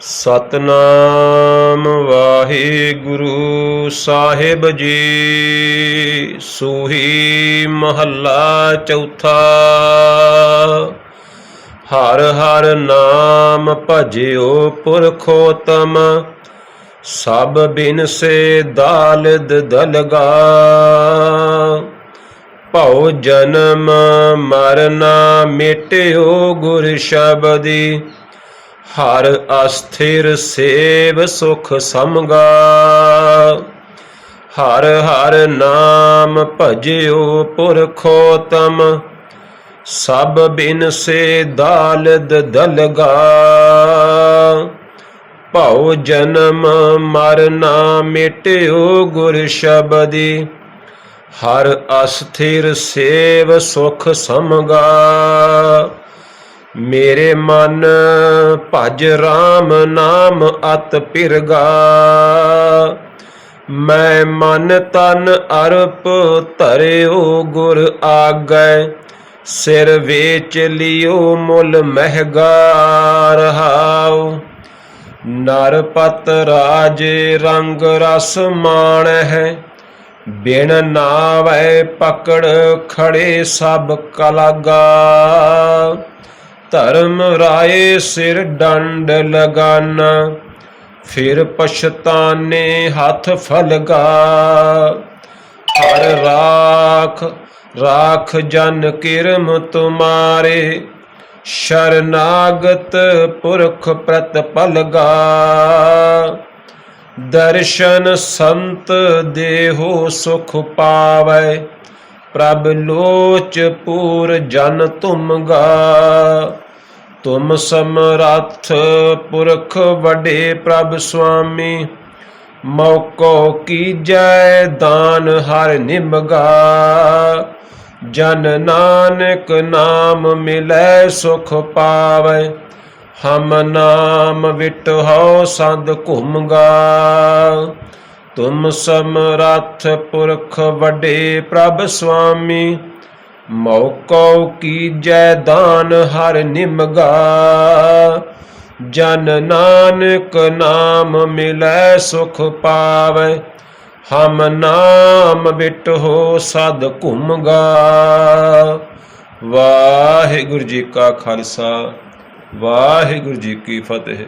ਸਤਨਾਮ ਵਾਹਿਗੁਰੂ ਸਾਹਿਬ ਜੀ। ਸੂਹੀ ਮਹੱਲਾ ਚੌਥਾ। ਹਰ ਹਰ ਨਾਮ ਭਜਿਓ ਪੁਰਖੋਤਮ। ਸਭ ਬਿਨ ਸੇ ਦਾਲਦ ਦਲਗਾ। ਭਉ ਜਨਮ ਮਰਨਾ ਮਿਟਿਓ ਗੁਰ ਸ਼ਬਦੀ। ਹਰ ਅਸਥਿਰ ਸੇਵ ਸੁਖ ਸਮਗਾ। ਹਰ ਹਰ ਨਾਮ ਭਜਿਓ ਪੁਰਖੋਤਮ, ਸਭ ਬਿਨ ਸੇ ਦਾਲਦ ਦਲਗਾ। ਭਉ ਜਨਮ ਮਰਨਾ ਮਿਟਿਓ ਗੁਰ ਸ਼ਬਦੀ, ਹਰ ਅਸਥਿਰ ਸੇਵ ਸੁਖ ਸਮਗਾ। ਮੇਰੇ ਮਨ ਭਜ RAM ਨਾਮ ਅਤ ਪਿਰਗਾ। ਮੈਂ ਮਨ ਤਨ ਅਰਪ ਧਰਿਓ ਗੁਰ ਆਗੈ, ਸਿਰ ਵੇਚ ਲਿਓ ਮੁੱਲ ਮਹਿਗਾ ਰਹਾਉ ਨਰਪਤ ਰਾਜ ਰੰਗ ਰਸ ਮਾਣ ਹੈ ਬਿਨ ਨਾਵੈ ਪਕੜ ਖੜੇ ਸਭ ਕਲਾਗਾ। ਧਰਮ ਰਾਏ ਸਿਰ ਡੰਡ ਲਗਾਨਾ, ਫਿਰ ਪਛਤਾਨੇ ਹੱਥ ਫਲਗਾ। ਹਰ ਰਾਖ ਰਾਖ ਜਨ ਕਿਰਮ ਤੁਮਾਰੇ, ਸ਼ਰਨਾਗਤ ਪੁਰਖ ਪ੍ਰਤਪਲਗਾ ਦਰਸ਼ਨ ਸੰਤ ਦੇਹੋ ਸੁਖ ਪਾਵੈ ਪ੍ਰਭ ਲੋਚ ਪੂਰ ਜਨ ਤੁਮਗਾ। ਤੁਮ ਸਮਰੱਥ ਪੁਰਖ ਵਡੇ ਪ੍ਰਭ ਸੁਆਮੀ ਮੌਕੋ ਕੀਜੈ ਦਾਨ ਹਰ ਨਿਮਗਾ। ਜਨ ਨਾਨਕ ਨਾਮ ਮਿਲੈ ਸੁਖ ਪਾਵੈ, ਹਮ ਨਾਮ ਵਿਟਹੁ ਸਦ ਘੁਮਗਾ। ਤੁਮ ਸਮਰੱਥ ਪੁਰਖ ਵਡੇ ਪ੍ਰਭ ਸੁਆਮੀ ਮੌਕੋ ਕੀਜੈ ਦਾਨ ਹਰ ਨਿਮਗਾ। ਜਨ ਨਾਨਕ ਨਾਮ ਮਿਲੈ ਸੁਖ ਪਾਵੈ, ਹਮ ਨਾਮ ਵਿਟਹੁ ਸਦ ਘੁੰਮਗਾ। ਵਾਹਿਗੁਰੂ ਜੀ ਕਾ ਖਾਲਸਾ, ਵਾਹਿਗੁਰੂ ਜੀ ਕੀ ਫਤਿਹ।